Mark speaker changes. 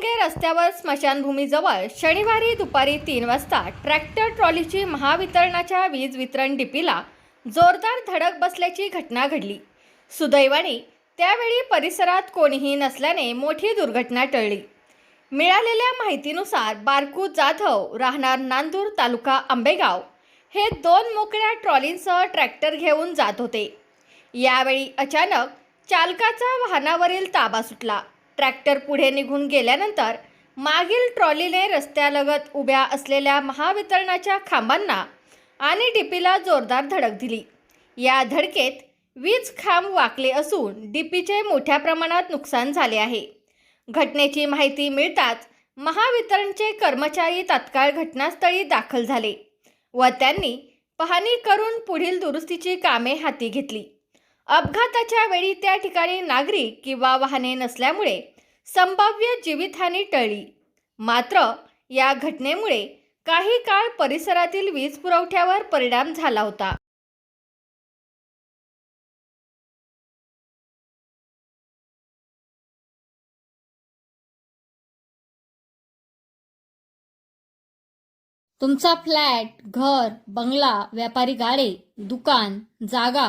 Speaker 1: हातकणंगले रस्त्यावर स्मशानभूमीजवळ शनिवारी दुपारी तीन वाजता ट्रॅक्टर ट्रॉलीची महावितरणाच्या वीज वितरण डिपीला जोरदार धडक बसल्याची घटना घडली. सुदैवाने त्यावेळी परिसरात कोणीही नसल्याने मोठी दुर्घटना टळली. मिळालेल्या माहितीनुसार बारकू जाधव राहणार नांदूर तालुका आंबेगाव हे दोन मोकळ्या ट्रॉलींसह ट्रॅक्टर घेऊन जात होते. यावेळी अचानक चालकाचा वाहनावरील ताबा सुटला. ट्रॅक्टर पुढे निघून गेल्यानंतर मागील ट्रॉलीने रस्त्यालगत उभ्या असलेल्या महावितरणाच्या खांबांना आणि डीपीला जोरदार धडक दिली. या धडकेत वीज खांब वाकले असून डीपीचे मोठ्या प्रमाणात नुकसान झाले आहे. घटनेची माहिती मिळताच महावितरणचे कर्मचारी तात्काळ घटनास्थळी दाखल झाले व त्यांनी पाहणी करून पुढील दुरुस्तीची कामे हाती घेतली. अपघाताच्या वेळी त्या ठिकाणी नागरिक किंवा वाहने नसल्यामुळे संभाव्य जीवितहानी टळली. मात्र या घटनेमुळे काही काळ परिसरातील वीज पुरवठ्यावर परिणाम झाला होता.
Speaker 2: तुमचा फ्लॅट घर बंगला व्यापारी गाडे दुकान जागा